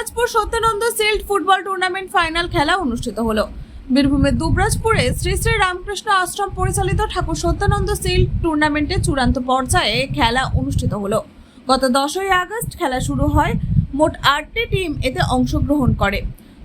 Dubrajpur Satyananda shield football tournament final খেলা অনুষ্ঠিত হলো। বীরভূমের দুবরাজপুরে শ্রী শ্রী রামকৃষ্ণ আশ্রম পরিচালিত ঠাকুর সত্যানন্দ সিল্ড টুর্নামেন্টে চূড়ান্ত পর্যায়ে খেলা অনুষ্ঠিত হলো। গত দশই আগস্ট খেলা শুরু হয়। মোট আটটি টিম এতে অংশগ্রহণ করে।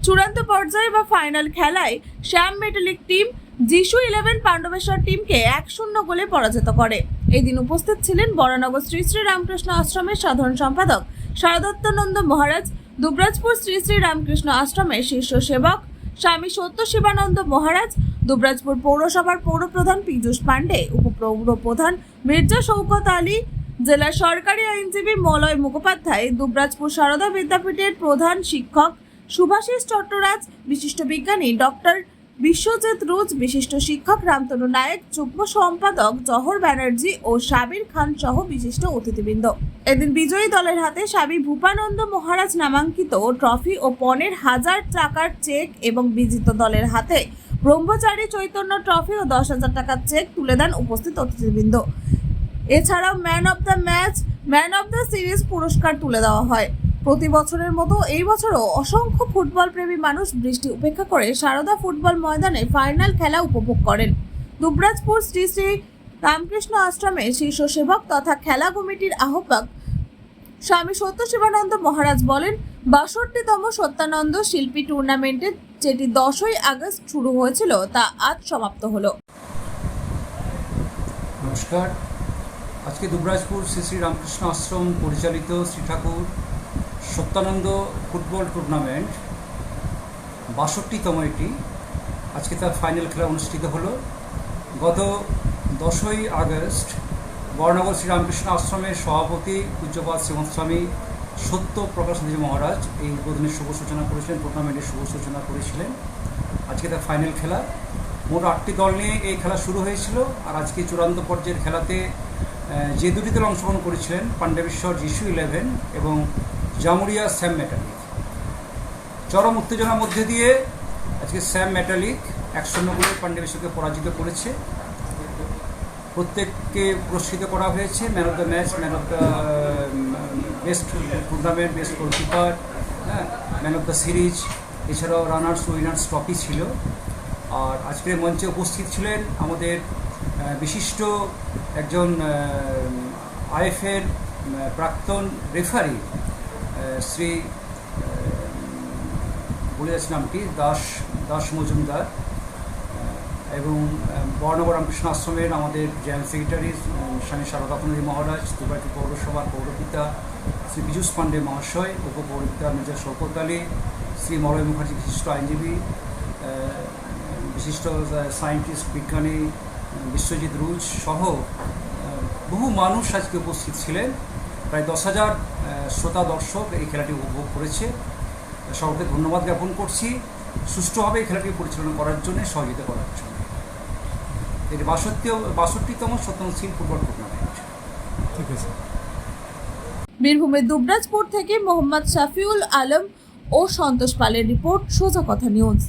চূড়ান্ত পর্যায়ে বা ফাইনাল খেলায় Shyam metallic team, Jishu eleven Pandabeswar টিমকে এক শূন্য গোলে পরাজিত করে। এদিন উপস্থিত ছিলেন বরানগর শ্রী শ্রী রামকৃষ্ণ আশ্রমের সাধারণ সম্পাদক শারদত্তানন্দ মহারাজ দুবরাজপুর শ্রী শ্রী রামকৃষ্ণ আশ্রমের শীর্ষ সেবক স্বামী সত্য শিবানন্দ মহারাজ, দুবরাজপুর পৌরসভার পৌরপ্রধান পীযুষ পাণ্ডে, উপপৌরপ্রধান মির্জা শৌকত আলী, জেলা সরকারি আইনজীবী মলয় মুখোপাধ্যায়, দুবরাজপুর সারদা বিদ্যাপীঠের প্রধান শিক্ষক সুভাষিস চট্টরাজ, বিশিষ্ট বিজ্ঞানী ডক্টর বিশ্বজিৎ রুজ বিশিষ্ট শিক্ষক রামতনু নায়ক, যুগ্ম সম্পাদক জহর ব্যানার্জি ও সাবির খান সহ বিশিষ্ট অতিথিবৃন্দ। এদিন বিজয়ী দলের হাতে স্বামী ভূপানন্দ মহারাজ নামাঙ্কিত ট্রফি ও পনেরো হাজার টাকার চেক এবং বিজিত দলের হাতে ব্রহ্মচারী চৈতন্য ট্রফি ও দশ হাজার টাকার চেক তুলে দেন উপস্থিত অতিথিবৃন্দ। এছাড়াও man of the match, man of the series পুরস্কার তুলে দেওয়া হয়। প্রতি বছরের মতো এই বছরও অসংখ্য ফুটবল প্রেমী মানুষ বৃষ্টি উপেক্ষা করে সারদা ফুটবল ময়দানে ফাইনাল খেলা উপভোগ করেন। দুবরাজপুর শ্রী শ্রী রামকৃষ্ণ আশ্রমের শীর্ষ সেবক তথা খেলা কমিটির আহ্বায়ক স্বামী সত্য শিবানন্দ মহারাজ বলেন, বাষট্টিতম সত্যানন্দ শিল্পী টুর্নামেন্টে যেটি দশই আগস্ট শুরু হয়েছিল, তা আজ সমাপ্ত হলো। নমস্কার। আজকে দুবরাজপুর শ্রী শ্রী রামকৃষ্ণ আশ্রম পরিচালিত শ্রী ঠাকুর সত্যানন্দ ফুটবল টুর্নামেন্ট বাষট্টিতম এটি। আজকে তার ফাইনাল খেলা অনুষ্ঠিত হলো। গত দশই আগস্ট বর্ণনগর শ্রীরামকৃষ্ণ আশ্রমের সভাপতি পূজ্যপাত শ্রীমন্ত স্বামী সত্য প্রকাশনজি মহারাজ এই উদ্বোধনের শুভ সূচনা করেছিলেন, টুর্নামেন্টের শুভ সূচনা করেছিলেন। আজকে তার ফাইনাল খেলা। মোট আটটি দল নিয়ে এই খেলা শুরু হয়েছিল আর আজকে চূড়ান্ত পর্যায়ের খেলাতে যে দুটি দল অংশগ্রহণ করেছিলেন, পাণ্ডবেশ্বর যিশু ইলেভেন এবং জামুরিয়া স্যাম মেটালিক। চরম উত্তেজনার মধ্যে দিয়ে আজকে স্যাম মেটালিক এক শূন্য গোলে পাণ্ডবেশ্বরকে পরাজিত করেছে। প্রত্যেককে পুরস্কৃত করা হয়েছে। Man of the match man of the best tournament best goalkeeper হ্যাঁ ম্যান অফ দ্য সিরিজ এছাড়াও রানার্স উইনার্স ট্রফি ছিল। আর আজকের মঞ্চে উপস্থিত ছিলেন আমাদের বিশিষ্ট একজন আইএফের প্রাক্তন রেফারি শ্রী বলে যাচ্ছি নামটি দাস দাস মজুমদার এবং বর্ণব রামকৃষ্ণ আশ্রমের আমাদের জয়েন্ট সেক্রেটারি স্বামী শারদাপনদী মহারাজ দুবাইটি পৌরসভার পৌরপিতা শ্রী পীযূষ পাণ্ডে মহাশয়, উপপৌরপিতা মির্জা শৌকত আলী, শ্রী মলয় মুখার্জি বিশিষ্ট আইনজীবী বিশিষ্ট সায়েন্টিস্ট, বিজ্ঞানী বিশ্বজিৎ রুজ সহ বহু মানুষ আজকে উপস্থিত ছিলেন। প্রায় দশ হাজার শ্রোতা দর্শক এই খেলাটি উপভোগ করেছে। সকলকে ধন্যবাদ জ্ঞাপন করছি। সুষ্ঠুভাবে এই খেলাটি পরিচালনা করার জন্য সহযোগিতা করার জন্য। এটি বাষট্টি বাষট্টিতম সত্যনশীল ফুটবল টুর্নামেন্ট। ঠিক আছে। বীরভূমের দুবরাজপুর থেকে মোহাম্মদ শাফিউল আলম ও সন্তোষ পালের রিপোর্ট সোজা কথা নিউজ।